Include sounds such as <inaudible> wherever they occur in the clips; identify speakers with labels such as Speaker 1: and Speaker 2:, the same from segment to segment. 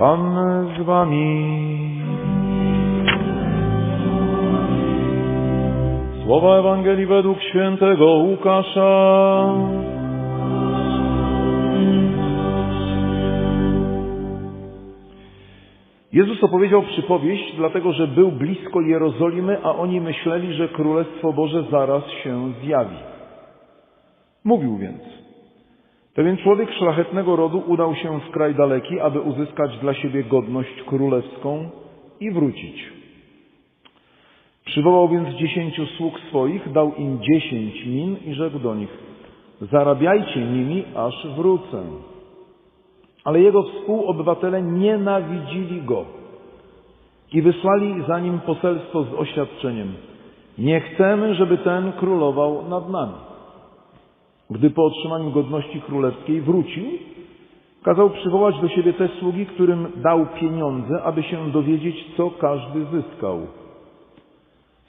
Speaker 1: Pan z wami. Słowa Ewangelii według świętego Łukasza. Jezus opowiedział przypowieść, dlatego że był blisko Jerozolimy, a oni myśleli, że Królestwo Boże zaraz się zjawi. Mówił więc. Pewien człowiek szlachetnego rodu udał się w kraj daleki, aby uzyskać dla siebie godność królewską i wrócić. Przywołał więc dziesięciu sług swoich, dał im dziesięć min i rzekł do nich, zarabiajcie nimi, aż wrócę. Ale jego współobywatele nienawidzili go i wysłali za nim poselstwo z oświadczeniem, nie chcemy, żeby ten królował nad nami. Gdy po otrzymaniu godności królewskiej wrócił, kazał przywołać do siebie te sługi, którym dał pieniądze, aby się dowiedzieć, co każdy zyskał.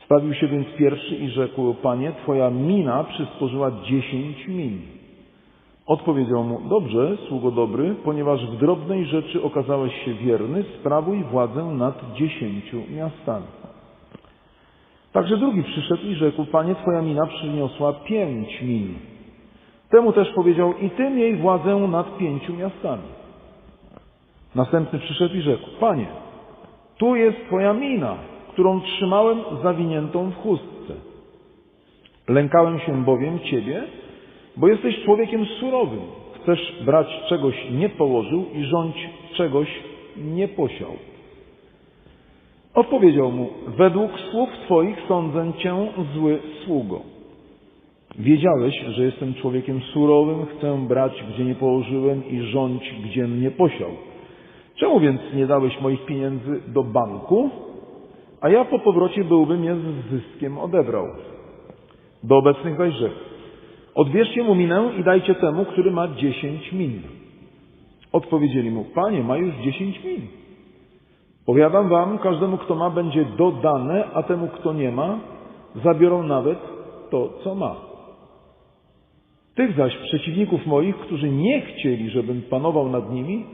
Speaker 1: Stawił się więc pierwszy i rzekł, panie, twoja mina przysporzyła dziesięć min. Odpowiedział mu, dobrze, sługo dobry, ponieważ w drobnej rzeczy okazałeś się wierny, sprawuj władzę nad dziesięciu miastami. Także drugi przyszedł i rzekł, panie, twoja mina przyniosła pięć min. Temu też powiedział, i ty miej władzę nad pięciu miastami. Następny przyszedł i rzekł, panie, tu jest twoja mina, którą trzymałem zawiniętą w chustce. Lękałem się bowiem ciebie, bo jesteś człowiekiem surowym. Chcesz brać czegoś nie położył i rządź czegoś nie posiał. Odpowiedział mu, według słów Twoich sądzę Cię zły sługo. Wiedziałeś, że jestem człowiekiem surowym, chcę brać, gdzie nie położyłem i rządź, gdzie nie posiał. Czemu więc nie dałeś moich pieniędzy do banku, a ja po powrocie byłbym je z zyskiem odebrał? Do obecnych zaś rzekł, odbierzcie mu minę i dajcie temu, który ma dziesięć min. Odpowiedzieli mu, panie, ma już dziesięć min. Powiadam wam, każdemu, kto ma, będzie dodane, a temu, kto nie ma, zabiorą nawet to, co ma. Tych zaś przeciwników moich, którzy nie chcieli, żebym panował nad nimi,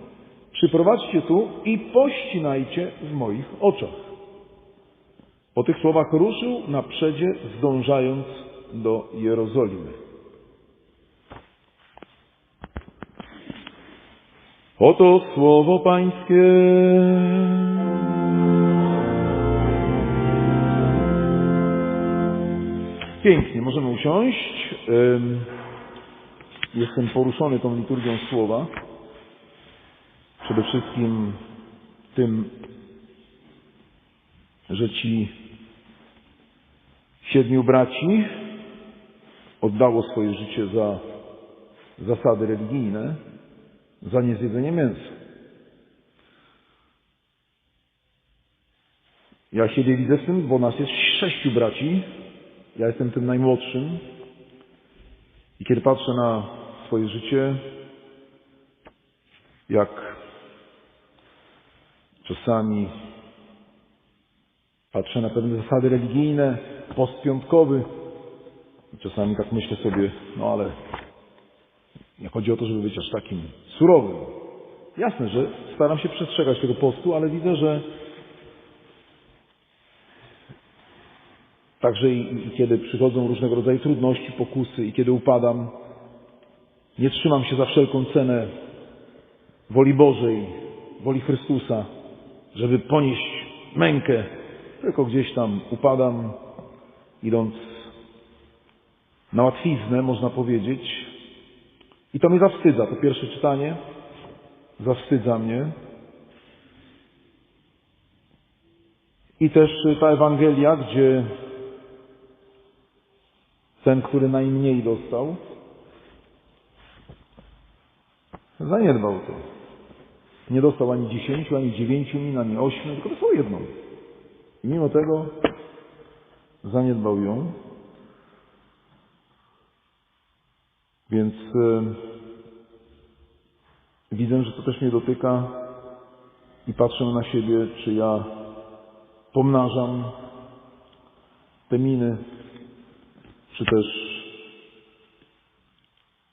Speaker 1: przyprowadźcie tu i pościnajcie w moich oczach. Po tych słowach ruszył na przedzie, zdążając do Jerozolimy. Oto słowo Pańskie. Pięknie, możemy usiąść. Jestem poruszony tą liturgią słowa. Przede wszystkim tym, że ci siedmiu braci oddało swoje życie za zasady religijne, za niezjedzenie mięsa. Ja siebie widzę w tym, bo nas jest sześciu braci. Ja jestem tym najmłodszym. I kiedy patrzę na swoje życie, jak czasami patrzę na pewne zasady religijne, post piątkowy, czasami tak myślę sobie, no ale nie chodzi o to, żeby być aż takim surowym. Jasne, że staram się przestrzegać tego postu, ale widzę, że także i, i kiedy przychodzą różnego rodzaju trudności, pokusy i kiedy upadam, nie trzymam się za wszelką cenę woli Bożej, woli Chrystusa, żeby ponieść mękę, tylko gdzieś tam upadam, idąc na łatwiznę, można powiedzieć. I to mnie zawstydza. To pierwsze czytanie zawstydza mnie. I też ta Ewangelia, gdzie ten, który najmniej dostał, zaniedbał to. Nie dostał ani dziesięciu, ani dziewięciu min, ani ośmiu, tylko dostał jedną. I mimo tego zaniedbał ją. Więc e, widzę, że to też mnie dotyka i patrzę na siebie, czy ja pomnażam te miny, czy też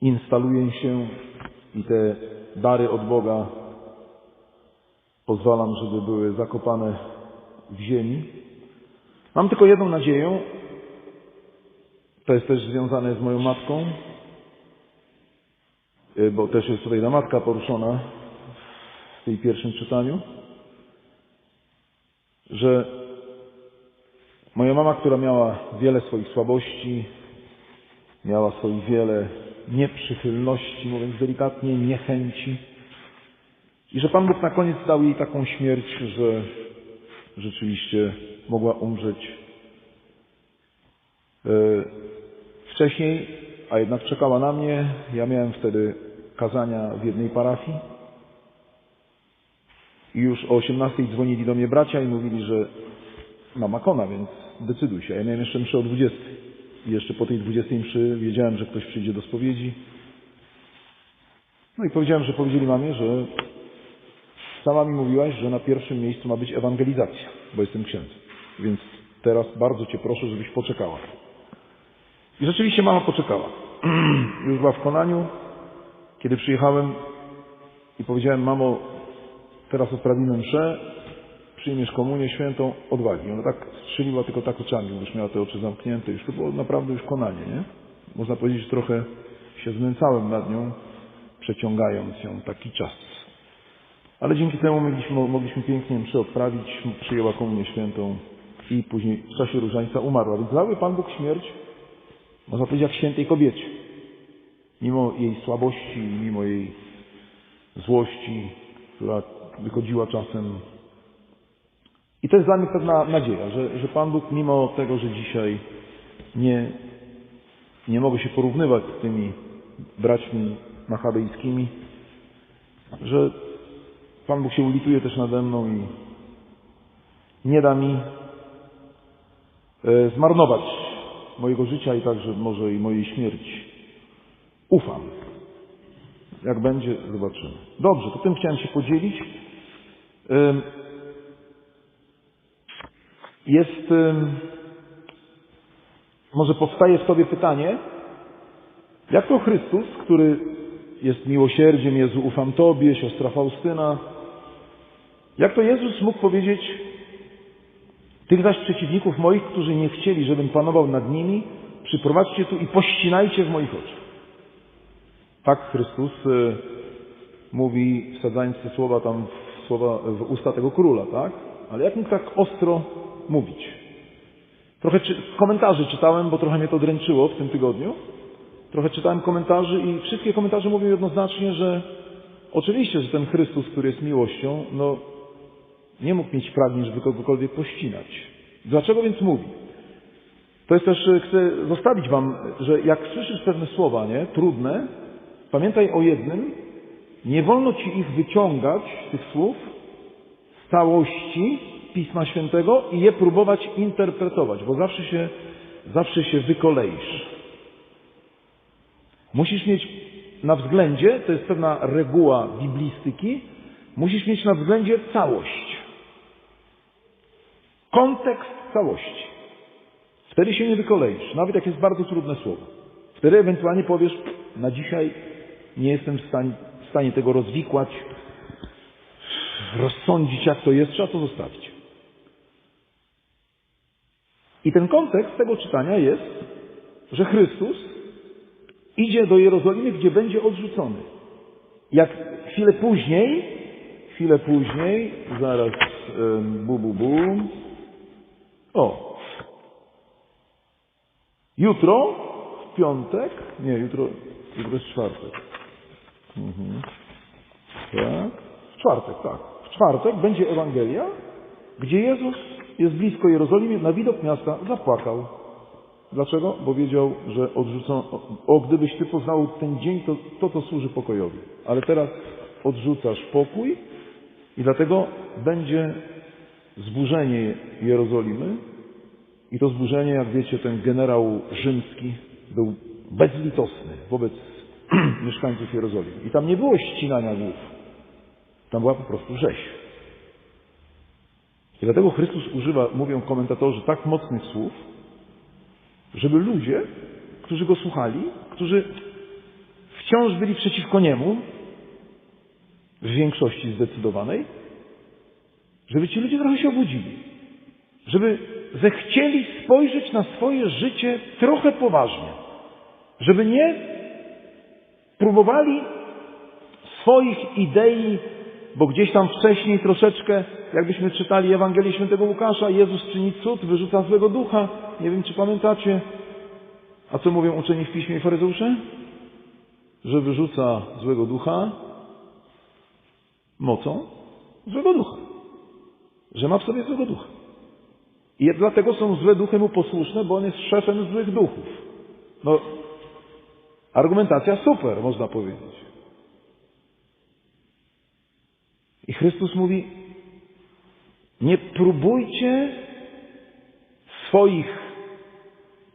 Speaker 1: instaluję się i te dary od Boga pozwalam, żeby były zakopane w ziemi. Mam tylko jedną nadzieję, to jest też związane z moją matką, y, bo też jest tutaj ta matka poruszona w tej pierwszym czytaniu, że moja mama, która miała wiele swoich słabości, miała swoich wiele nieprzychylności, mówiąc delikatnie, niechęci, i że Pan Bóg na koniec dał jej taką śmierć, że rzeczywiście mogła umrzeć e, wcześniej, a jednak czekała na mnie. Ja miałem wtedy kazania w jednej parafii. I już o 18 dzwonili do mnie bracia i mówili, że mama kona, więc decyduj się. Ja miałem jeszcze mszę o 20. I jeszcze po tej 20 mszy wiedziałem, że ktoś przyjdzie do spowiedzi. No i powiedziałem, że powiedzieli mamie, że sama mi mówiłaś, że na pierwszym miejscu ma być ewangelizacja, bo jestem księdzem. Więc teraz bardzo Cię proszę, żebyś poczekała. I rzeczywiście mama poczekała. <clears throat> Już była w konaniu, kiedy przyjechałem i powiedziałem, mamo, teraz odprawimy mszę, przyjmiesz komunię świętą, odwagi. Ona tak strzeliła tylko tak oczami, bo już miała te oczy zamknięte. Już to było naprawdę już konanie, nie? Można powiedzieć, trochę się znęcałem nad nią, przeciągając ją taki czas. Ale dzięki temu mogliśmy, mogliśmy pięknie mszę odprawić, przyjęła komunię świętą i później w czasie różańca umarła. Więc dały Pan Bóg śmierć, można powiedzieć, jak świętej kobiecie. Mimo jej słabości, mimo jej złości, która wychodziła czasem. I to jest dla mnie pewna nadzieja, że, że Pan Bóg, mimo tego, że dzisiaj nie, nie mogę się porównywać z tymi braćmi machabejskimi, że Pan Bóg się ulituje też nade mną i nie da mi e, zmarnować mojego życia i także może i mojej śmierci. Ufam. Jak będzie, zobaczymy. Dobrze, to tym chciałem się podzielić. Jest, może powstaje w Tobie pytanie, jak to Chrystus, który jest miłosierdziem, Jezu, ufam Tobie, siostra Faustyna, jak to Jezus mógł powiedzieć, tych zaś przeciwników moich, którzy nie chcieli, żebym panował nad nimi, przyprowadźcie tu i pościnajcie w moich oczach. Tak Chrystus y, mówi, wsadzając te słowa tam w, słowa, w usta tego króla, tak? Ale jak mógł tak ostro mówić? Trochę czy, komentarzy czytałem, bo trochę mnie to dręczyło w tym tygodniu. Trochę czytałem komentarzy i wszystkie komentarze mówią jednoznacznie, że oczywiście, że ten Chrystus, który jest miłością, no nie mógł mieć pragnień, żeby kogokolwiek pościnać. Dlaczego więc mówi? To jest też, e, chcę zostawić Wam, że jak słyszysz pewne słowa, nie, trudne, pamiętaj o jednym, nie wolno Ci ich wyciągać, tych słów, całości Pisma Świętego i je próbować interpretować, bo zawsze się, zawsze się wykoleisz. Musisz mieć na względzie, to jest pewna reguła biblistyki, musisz mieć na względzie całość. Kontekst całości. Wtedy się nie wykoleisz, nawet jak jest bardzo trudne słowo. Wtedy ewentualnie powiesz, na dzisiaj nie jestem w stanie, w stanie tego rozwikłać, rozsądzić, jak to jest, trzeba to zostawić. I ten kontekst tego czytania jest, że Chrystus idzie do Jerozolimy, gdzie będzie odrzucony. Jak chwilę później, chwilę później, zaraz bu, bu, bu, o. Jutro, w piątek, nie, jutro, jutro jest czwartek. Mhm. Tak. Czwartek, tak. W czwartek będzie Ewangelia, gdzie Jezus jest blisko Jerozolimy, na widok miasta zapłakał. Dlaczego? Bo wiedział, że odrzucą, o, gdybyś Ty poznał ten dzień, to, to to służy pokojowi. Ale teraz odrzucasz pokój i dlatego będzie zburzenie Jerozolimy i to zburzenie, jak wiecie, ten generał rzymski był bezlitosny wobec <clears throat> mieszkańców Jerozolimy. I tam nie było ścinania głów. Tam była po prostu rzeź. I dlatego Chrystus używa, mówią komentatorzy, tak mocnych słów, żeby ludzie, którzy go słuchali, którzy wciąż byli przeciwko niemu, w większości zdecydowanej, Żeby ci ludzie trochę się obudzili. Żeby zechcieli spojrzeć na swoje życie trochę poważnie. Żeby nie próbowali swoich idei, bo gdzieś tam wcześniej troszeczkę, jakbyśmy czytali Ewangelię Świętego Łukasza, Jezus czyni cud, wyrzuca złego ducha. Nie wiem, czy pamiętacie. A co mówią uczeni w piśmie i faryzeusze? Że wyrzuca złego ducha mocą złego ducha. Że ma w sobie złego ducha. I dlatego są złe duchy mu posłuszne, bo on jest szefem złych duchów. No, argumentacja super, można powiedzieć. I Chrystus mówi, nie próbujcie swoich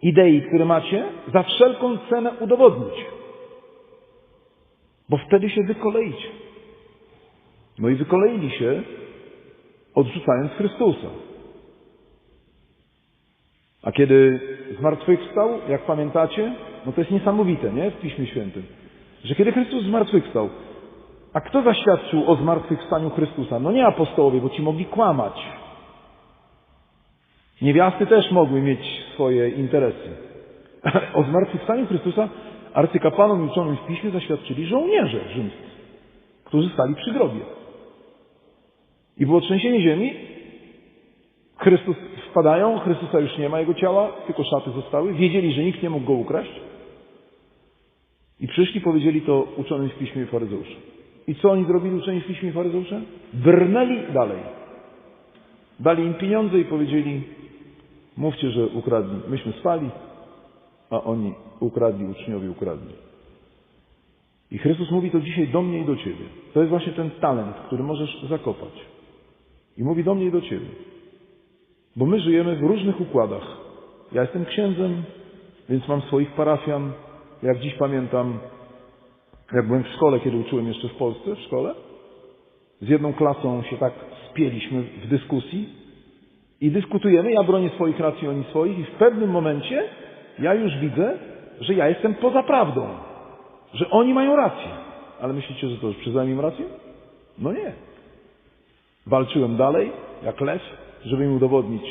Speaker 1: idei, które macie, za wszelką cenę udowodnić. Bo wtedy się wykoleicie. No i wykoleili się, odrzucając Chrystusa. A kiedy zmartwychwstał, jak pamiętacie, no to jest niesamowite, nie? W Piśmie Świętym. Że kiedy Chrystus zmartwychwstał, a kto zaświadczył o zmartwychwstaniu Chrystusa? No nie apostołowie, bo ci mogli kłamać. Niewiasty też mogły mieć swoje interesy. <laughs> O zmartwychwstaniu Chrystusa arcykapłanom uczonym w Piśmie zaświadczyli żołnierze rzymscy, którzy stali przy grobie. I było trzęsienie ziemi, Chrystus wpadają, Chrystusa już nie ma, jego ciała, tylko szaty zostały. Wiedzieli, że nikt nie mógł go ukraść. I przyszli, powiedzieli to uczonym w piśmie faryzeusze. I co oni zrobili piśmie faryzeusze? Brnęli dalej. Dali im pieniądze i powiedzieli, mówcie, że ukradli. Myśmy spali, a oni ukradli, uczniowie ukradli. I Chrystus mówi to dzisiaj do mnie i do Ciebie. To jest właśnie ten talent, który możesz zakopać. I mówi do mnie i do Ciebie. Bo my żyjemy w różnych układach. Ja jestem księdzem, więc mam swoich parafian. Jak dziś pamiętam, jak byłem w szkole, kiedy uczyłem jeszcze w Polsce, w szkole, z jedną klasą się tak spieliśmy w dyskusji i dyskutujemy, ja bronię swoich racji, oni swoich i w pewnym momencie ja już widzę, że ja jestem poza prawdą, że oni mają rację. Ale myślicie, że to już przyznałem im rację? No nie. Walczyłem dalej, jak lew, żeby im udowodnić,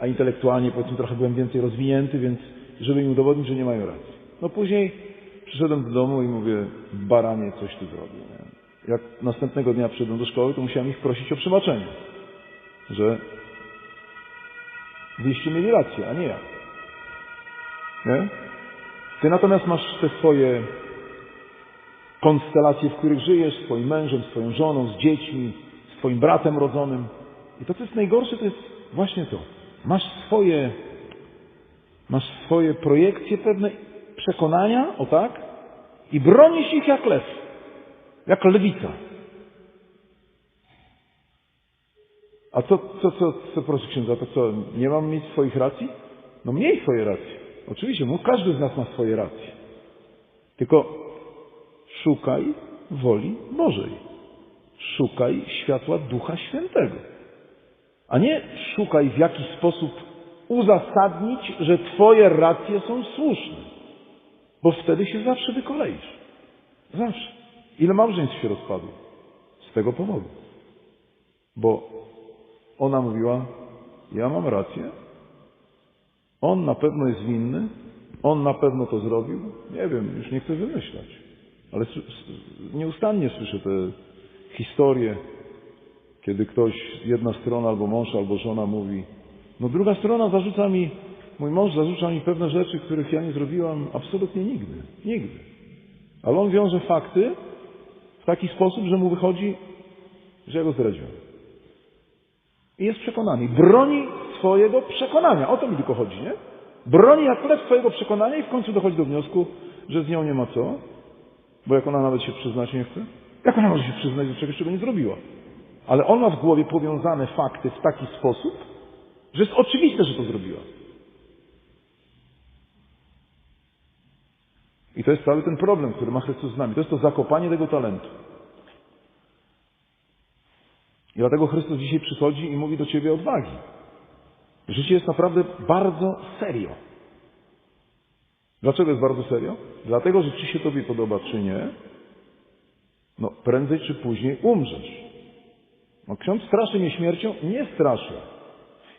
Speaker 1: a intelektualnie powiedzmy trochę byłem więcej rozwinięty, więc żeby im udowodnić, że nie mają racji. No później przyszedłem do domu i mówię, baranie, coś ty zrobił. Jak następnego dnia przyszedłem do szkoły, to musiałem ich prosić o przebaczenie, że wyście mieli rację, a nie ja. Nie? Ty natomiast masz te swoje konstelacje, w których żyjesz, z swoim mężem, swoją żoną, z dziećmi, swoim bratem rodzonym. I to, co jest najgorsze, to jest właśnie to. Masz swoje, masz swoje projekcje, pewne przekonania, o tak, i bronisz ich jak lew, jak lewica. A co, co, co, co, proszę księdza, to co, nie mam mieć swoich racji? No miej swoje racje. Oczywiście, no każdy z nas ma swoje racje. Tylko szukaj woli Bożej. Szukaj światła Ducha Świętego. A nie szukaj w jaki sposób uzasadnić, że Twoje racje są słuszne. Bo wtedy się zawsze wykoleisz. Zawsze. Ile małżeństw się rozpadło? Z tego powodu. Bo ona mówiła, ja mam rację, on na pewno jest winny, on na pewno to zrobił. Nie wiem, już nie chcę wymyślać. Ale nieustannie słyszę te historie, kiedy ktoś, jedna strona, albo mąż, albo żona mówi, no druga strona zarzuca mi, mój mąż zarzuca mi pewne rzeczy, których ja nie zrobiłam absolutnie nigdy. Nigdy. Ale on wiąże fakty w taki sposób, że mu wychodzi, że ja go zdradziłem. I jest przekonany. Broni swojego przekonania. O to mi tylko chodzi, nie? Broni jak lew swojego przekonania i w końcu dochodzi do wniosku, że z nią nie ma co. Bo jak ona nawet się przyznać nie chce, jak ona może się przyznać do czegoś, czego nie zrobiła? Ale on ma w głowie powiązane fakty w taki sposób, że jest oczywiste, że to zrobiła. I to jest cały ten problem, który ma Chrystus z nami. To jest to zakopanie tego talentu. I dlatego Chrystus dzisiaj przychodzi i mówi do ciebie odwagi. Życie jest naprawdę bardzo serio. Dlaczego jest bardzo serio? Dlatego, że czy się tobie podoba, czy nie, no prędzej czy później umrzesz. No, ksiądz straszy mnie śmiercią? Nie straszy.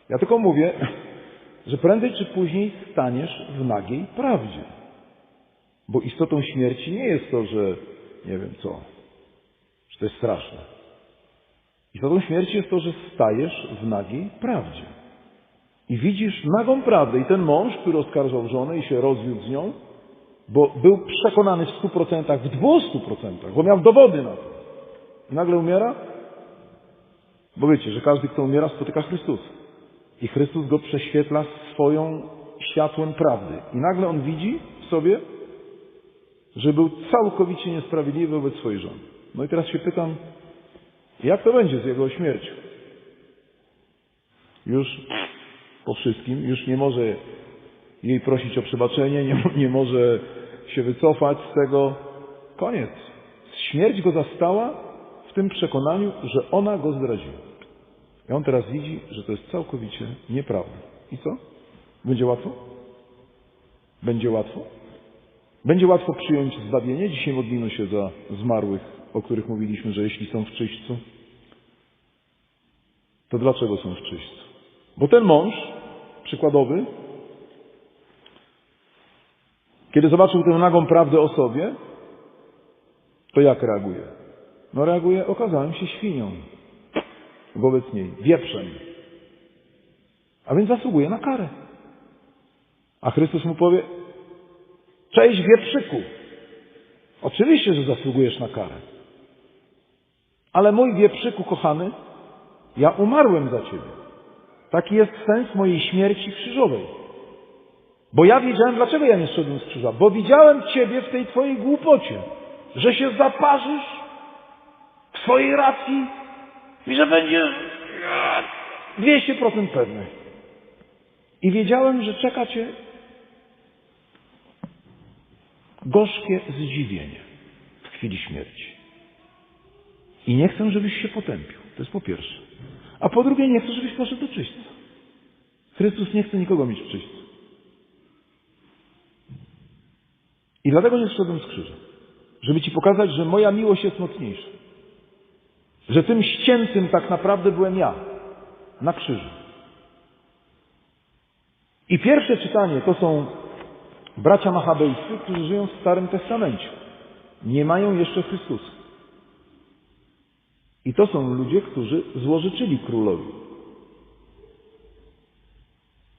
Speaker 1: Ja tylko mówię, <laughs> że prędzej czy później staniesz w nagiej prawdzie. Bo istotą śmierci nie jest to, że nie wiem co, że to jest straszne. Istotą śmierci jest to, że stajesz w nagiej prawdzie. I widzisz nagą prawdę. I ten mąż, który oskarżał żonę i się rozwiódł z nią, bo był przekonany w stu procentach, w dwustu procentach, bo miał dowody na to. I nagle umiera? Bo wiecie, że każdy, kto umiera, spotyka Chrystusa. I Chrystus go prześwietla swoją światłem prawdy. I nagle on widzi w sobie, że był całkowicie niesprawiedliwy wobec swojej żony. No i teraz się pytam, jak to będzie z jego śmiercią? Już po wszystkim, już nie może jej prosić o przebaczenie, nie, nie może się wycofać z tego. Koniec. Śmierć go zastała w tym przekonaniu, że ona go zdradziła. I on teraz widzi, że to jest całkowicie nieprawda. I co? Będzie łatwo? Będzie łatwo? Będzie łatwo przyjąć zbawienie. Dzisiaj modlimy się za zmarłych, o których mówiliśmy, że jeśli są w czyśćcu, to dlaczego są w czyśćcu? Bo ten mąż, przykładowy, kiedy zobaczył tę nagą prawdę o sobie, to jak reaguje? No reaguje, okazałem się świnią wobec niej, wieprzem. A więc zasługuje na karę. A Chrystus mu powie, cześć wieprzyku. Oczywiście, że zasługujesz na karę. Ale mój wieprzyku kochany, ja umarłem za ciebie. Taki jest sens mojej śmierci krzyżowej. Bo ja wiedziałem, dlaczego ja nie szedłem z krzyża. Bo widziałem Ciebie w tej Twojej głupocie, że się zaparzysz w swojej racji i że będziesz 200% pewny. I wiedziałem, że czeka Cię gorzkie zdziwienie w chwili śmierci. I nie chcę, żebyś się potępił. To jest po pierwsze. A po drugie, nie chcę, żebyś poszedł do czyśćca. Chrystus nie chce nikogo mieć w czyśćcu. I dlatego nie zszedłem z krzyża. Żeby Ci pokazać, że moja miłość jest mocniejsza. Że tym ściętym tak naprawdę byłem ja. Na krzyżu. I pierwsze czytanie to są bracia machabejscy, którzy żyją w Starym Testamencie. Nie mają jeszcze Chrystusa. I to są ludzie, którzy złożyczyli królowi.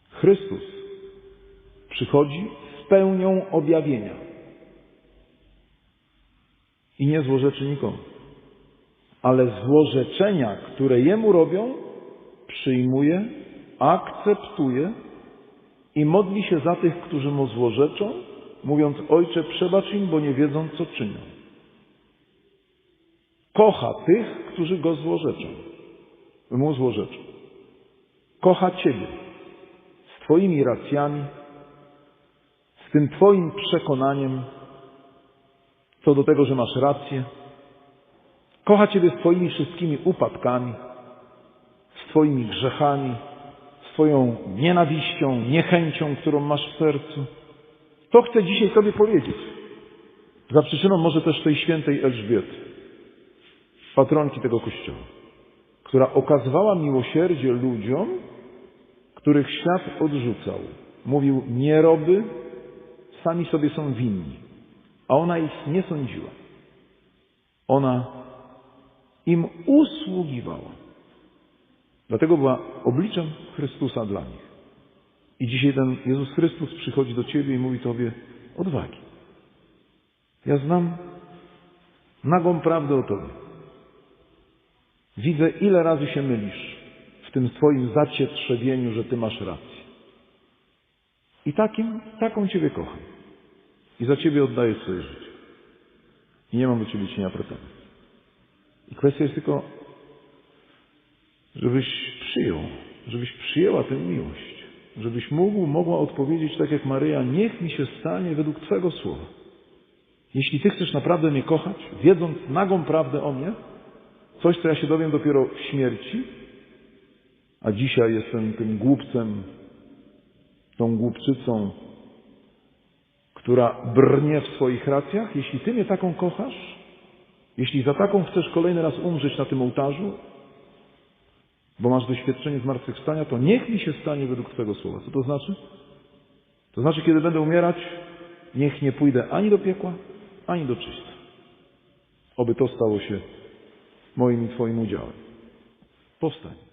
Speaker 1: Chrystus przychodzi z pełnią objawienia i nie złorzeczy nikomu. Ale złorzeczenia, które Jemu robią, przyjmuje, akceptuje i modli się za tych, którzy Mu złorzeczą, mówiąc Ojcze, przebacz im, bo nie wiedzą, co czynią. Kocha tych, którzy Go złorzeczą. Mu złorzeczą. Kocha Ciebie z Twoimi racjami, z tym Twoim przekonaniem, co do tego, że masz rację. Kocha Ciebie z Twoimi wszystkimi upadkami, z Twoimi grzechami, z Twoją nienawiścią, niechęcią, którą masz w sercu. To chcę dzisiaj Tobie powiedzieć. Za przyczyną może też tej świętej Elżbiety, patronki tego kościoła, która okazywała miłosierdzie ludziom, których świat odrzucał. Mówił, nie roby, sami sobie są winni. A ona ich nie sądziła. Ona im usługiwała. Dlatego była obliczem Chrystusa dla nich. I dzisiaj ten Jezus Chrystus przychodzi do Ciebie i mówi Tobie odwagi. Ja znam nagą prawdę o Tobie. Widzę, ile razy się mylisz w tym swoim zacietrzewieniu, że Ty masz rację. I takim, taką Ciebie kocham. I za Ciebie oddaję swoje życie. I nie mam do Ciebie cienia pretensji. I kwestia jest tylko, żebyś przyjął, żebyś przyjęła tę miłość. Żebyś mógł, mogła odpowiedzieć tak jak Maryja, niech mi się stanie według Twego słowa. Jeśli Ty chcesz naprawdę mnie kochać, wiedząc nagą prawdę o mnie, coś, co ja się dowiem dopiero w śmierci, a dzisiaj jestem tym głupcem, tą głupczycą, która brnie w swoich racjach, jeśli Ty mnie taką kochasz, jeśli za taką chcesz kolejny raz umrzeć na tym ołtarzu, bo masz doświadczenie zmartwychwstania, to niech mi się stanie według Twojego słowa. Co to znaczy? To znaczy, kiedy będę umierać, niech nie pójdę ani do piekła, ani do czyśćca. Oby to stało się moim i Twoim udziałem. Powstań.